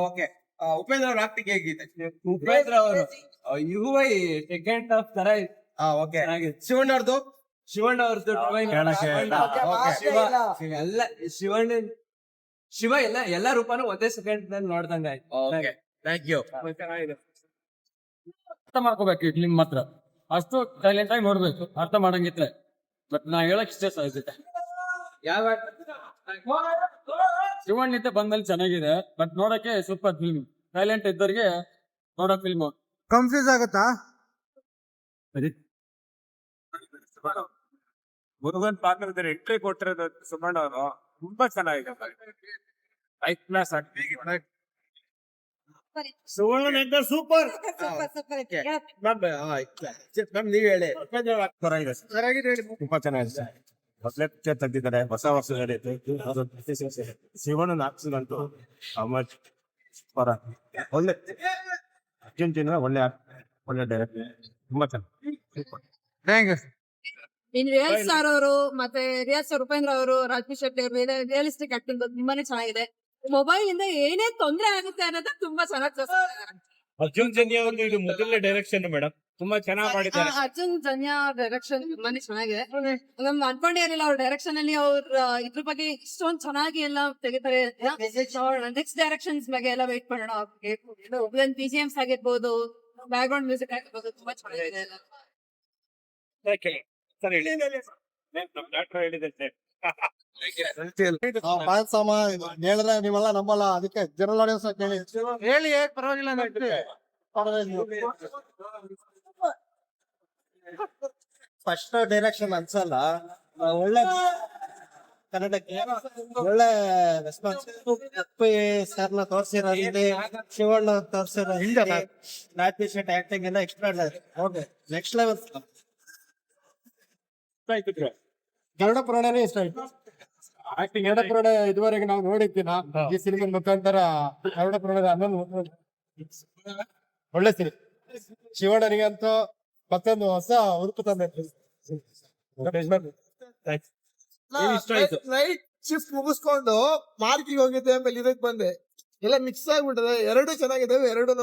Okay Upendra ಅವ್ರ acting ಹೇಗಿದೆ? ಉಪೇಂದ್ರ ಅವರು ಯು ಐ ಸೆಕೆಂಡ್ ಆಫ್ ತರ ಓಕೆ ಶಿವಣ್ಣ ಅವ್ರದ್ದು ಶಿವಣ್ಣ ಅವ್ರದ್ದು ಶಿವ ಎಲ್ಲ ಶಿವಣ್ಣ ಶಿವ ಎಲ್ಲ ಎಲ್ಲ ರೂಪಾನು ಒಂದೇ ಸೆಕೆಂಡ್ನಲ್ಲಿ ನೋಡ್ದಂಗ ಓಕೆ ಥ್ಯಾಂಕ್ ಯು ಅರ್ಥ ಮಾಡ್ಕೋಬೇಕು ಈ ಫಿಲ್ಮ್ ಮಾತ್ರ ಅಷ್ಟು ಸೈಲೆಂಟ್ ಆಗಿ ನೋಡ್ಬೇಕು. ಅರ್ಥ ಮಾಡಂಗಿದ್ರೆ. ಬಟ್ ನಾ ಹೇಳಕ್ ಇಷ್ಟೇ ಸಾಧ್ಯತೆ ಯಾವ ಶಿವಣ್ಣಿದ್ದೆ ಬಂದಲ್ಲಿ ಚೆನ್ನಾಗಿದೆ ಬಟ್ ನೋಡಕ್ಕೆ ಸೂಪರ್ ಫಿಲ್ಮ್ ಸೈಲೆಂಟ್ ಇದ್ದವ್ರಿಗೆ ನೋಡೋ ಫಿಲ್ಮ್ ಕನ್ಫ್ಯೂಸ್ ಆಗುತ್ತಾ? ಮುರುಗನ್ ಪಾತ್ರ ಎಂಟ್ರಿ ಕೊಟ್ಟಿರೋದು ಸುಮಣ್ಣ ಅವರು. ತುಂಬಾ ಚೆನ್ನಾಗಿದೆ I class Suvarna super ma'am ನೀವ್ ಹೇಳಿ. ತುಂಬಾ ಚೆನ್ನಾಗಿದೆ. ಹೊಸಲೆ ಪಿಕ್ಚರ್ ತೆಗ್ದಿದ್ದಾರೆ ಹೊಸ ವರ್ಷ ನಡೆಯುತ್ತೆ. ಶಿವಣ್ಣನ ಹಾಕ್ಸಿದಂತೂ ಅಮರ್ ಪರ. ಒಳ್ಳೆ ಅರ್ಜುನ್ ಚಿನ್ನ ಒಳ್ಳೆ ಒಳ್ಳೆ ಡೈರೆಕ್ಟ್ ತುಂಬಾ ಚೆನ್ನಾಗಿ thank you in real star ಅವರು ಮತ್ತೆ ರಿಯಲ್ ಸ್ಟಾರ್ ಉಪೇಂದ್ರ ಅವರು ರಾಜ್ಮಿ ಶೆಟ್ಟಿ ಅವರು ರಿಯಲಿಸ್ಟಿಕ್ ಆಕ್ಟಿಂಗ್ ತುಂಬಾನೇ ಚೆನ್ನಾಗಿದೆ. ಮೊಬೈಲ್ ಇಂದ ಏನೇ ತೊಂದರೆ ಆಗುತ್ತೆ ಅನ್ನೋದು ತುಂಬಾ ಚೆನ್ನಾಗಿ. ಅರ್ಜುನ್ ಜನ್ಯ ಅವರು ಇದು ಮೊದಲನೇ ಡೈರೆಕ್ಷನ್ ಮೇಡಮ್. ತುಂಬಾ ಚೆನ್ನಾಗಿ ಮಾಡಿದ್ದಾರೆ. ಅರ್ಜುನ್ ಜನ್ಯ ಡೈರೆಕ್ಷನ್ ತುಂಬಾನೇ ಚೆನ್ನಾಗಿದೆ ನಮ್ ಅನ್ಕೊಂಡೇ ಇರಲಿಲ್ಲ ಅವ್ರ ಡೈರೆಕ್ಷನ್ ಅಲ್ಲಿ ಅವ್ರ ಇದ್ರ ಬಗ್ಗೆ ಇಷ್ಟೊಂದ್ ಚೆನ್ನಾಗಿ ಎಲ್ಲ ತೆಗಿತಾರೆ. ನೆಕ್ಸ್ಟ್ ಡೈರೆಕ್ಷನ್ಸ್ ಬಗ್ಗೆ ಎಲ್ಲ ವೇಟ್ ಮಾಡೋಣ. ಅವ್ರಿಗೆ ಪಿ ಜಿ ಎಮ್ಸ್ ಆಗಿರ್ಬೋದು ಬ್ಯಾಕ್ ಗ್ರೌಂಡ್ ಮ್ಯೂಸಿಕ್ ಆಗಿರ್ಬೋದು ತುಂಬಾ ಚೆನ್ನಾಗಿದೆ ಎಲ್ಲ. ಸರ್ ಹೇಳಿ. ನಮ್ ಡಾಕ್ಟರ್ ಹೇಳಿದೆ ಸಮ ಹೇಳಿದ್ರೆ ನೀವೆಲ್ಲ ನಂಬಲ್ಲ ಅದಕ್ಕೆ ಜನರಲ್ ಆಡಿಯನ್ಸ್ ಹೇಳಿ ಹೇಳಿ ಪರವಾಗಿಲ್ಲ. ಫಸ್ಟ್ ಡೈರೆಕ್ಷನ್ ಅನ್ಸಲ್ಲ. ಒಳ್ಳೆ ಕನ್ನಡಕ್ಕೆ ಒಳ್ಳೆ ರೆಸ್ಪಾನ್ಸ್ ಸರ್ನ ಇಲ್ಲಿ ಶಿವಣ್ಣ ತೋರ್ಸಿರ ಹಿಂದೆ ನಾಟ್ ಶೆಟ್ಟಿ ಆಕ್ಟಿಂಗ್ ಎಲ್ಲ expert okay next level Garuda ಪುರಾಣನೇ ಇಷ್ಟ ಆಯ್ತು. ಆಕ್ಟಿಂಗ್ ಗರುಡ ಪುರಾಣ ಇದುವರೆಗೆ ನಾವು ನೋಡಿದ್ದೀನ ಈ ಸಿನಿಮಾ ಮುಖಾಂತರ ಗರುಡ ಪುರಾಣದ ಹನ್ನೊಂದು ಒಳ್ಳೆ ಸಿನಿಮಾ ಶಿವಣ್ಣನಿಗಂತೂ ಮತ್ತೊಂದು ಹೊಸ ಉರುಪು ತಂದ. ನೈಟ್ ಶಿಫ್ಟ್ ಮುಗಿಸ್ಕೊಂಡು ಮಾರ್ಕಿಗೆ ಹೋಗಿದ್ದೆ ಆಮೇಲೆ ಇದಕ್ ಬಂದೆ. ಎಲ್ಲ ಮಿಕ್ಸ್ ಆಗ್ಬಿಟ್ಟದೆ. ಎರಡು ಚೆನ್ನಾಗಿದ್ದಾವೆ ಎರಡು